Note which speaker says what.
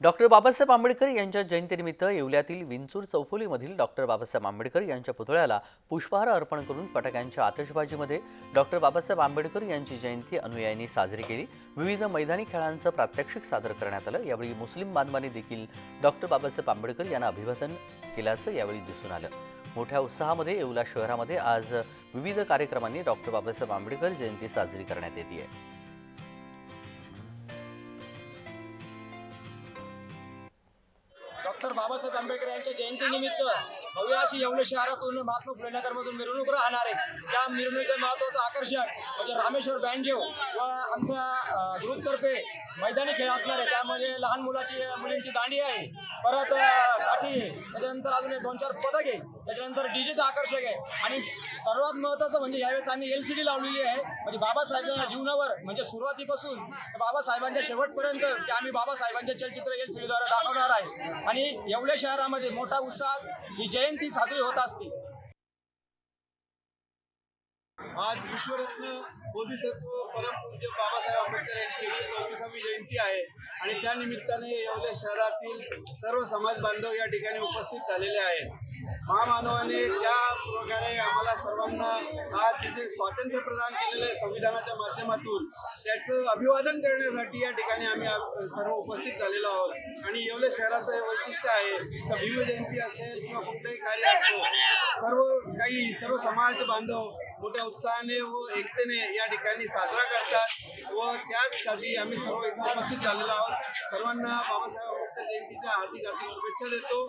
Speaker 1: Doctor Babasaheb Ambedkar यांच्या जयंतीनिमित्त येवल्यातील विंचूर चौफुलीमधील डॉक्टर बाबासाहेब आंबेडकर यांच्या पुतळ्याला पुष्पहार अर्पण करून फटाक्यांच्या आतषबाजीमध्ये डॉक्टर बाबासाहेब आंबेडकर यांची जयंती अनुयायांनी साजरी केली. विविध मैदानी खेळांचं प्रात्यक्षिक सादर करण्यात आलं. यावेळी मुस्लिम बांधवांनी देखील डॉक्टर बाबासाहेब आंबेडकर यांना अभिवादन केल्याचं यावेळी दिसून आलं. मोठ्या उत्साहामध्ये येवला शहरामध्ये आज विविध कार्यक्रमांनी डॉक्टर बाबासाहेब आंबेडकर जयंती साजरी करण्यात येते आहे
Speaker 2: डॉक्टर बाबासाहेब आंबेडकर यांच्या जयंतीनिमित्त भव्य अशी येवले शहरातून महात्मा फुले नगरमधून मिरवणूक राहणार आहे त्या मिरवणुकीचं महत्वाचं आकर्षण म्हणजे रामेश्वर बँजेव व आमच्या ग्रुपतर्फे मैदानी खेळ असणार आहे त्यामध्ये लहान मुलाची मुलींची दांडी आहे. परत काठी आहे त्याच्यानंतर अजून एक दोन चार पदक आहे. त्याच्यानंतर डीजेचं आकर्षक आहे. आणि सर्वात महत्त्वाचं म्हणजे यावेळेस आम्ही एल सी डी लावलेली आहे. म्हणजे बाबासाहेबांच्या जीवनावर म्हणजे सुरुवातीपासून बाबासाहेबांच्या शेवटपर्यंत ते आम्ही बाबासाहेबांचे चलचित्र एल सी डीद्वारे दाखवणार आहे. आणि एवढ्या शहरामध्ये मोठा उत्साहात ही जयंती साजरी होत असते.
Speaker 3: आज विश्वरत्न बोधिसत्व परमपूज्य बाबासाहेब आंबेडकर यांची एकशे चौतीसावी जयंती आहे. आणि त्या निमित्ताने येवले शहरातील सर्व समाज बांधव या ठिकाणी उपस्थित झालेले आहेत. महामानवाने ज्या प्रकारे आम्हाला सर्वांना आज तिथे स्वातंत्र्य प्रदान केलेलं आहे संविधानाच्या माध्यमातून. त्याचं अभिवादन करण्यासाठी या ठिकाणी आम्ही सर्व उपस्थित झालेलो आहोत. आणि येवले शहराचं हे वैशिष्ट्य आहे तर भीम जयंती असेल किंवा कुठलंही कार्य असेल सर्व काही सर्व समाज बांधव मोठ्या उत्साहाने व एकतेने या ठिकाणी साजरा करतात व त्याचसाठी आम्ही सर्व एकत्र चाललेलो झालेलो आहोत. सर्वांना बाबासाहेब आंबेडकर जयंतीच्या हार्दिक हार्दिक शुभेच्छा देतो.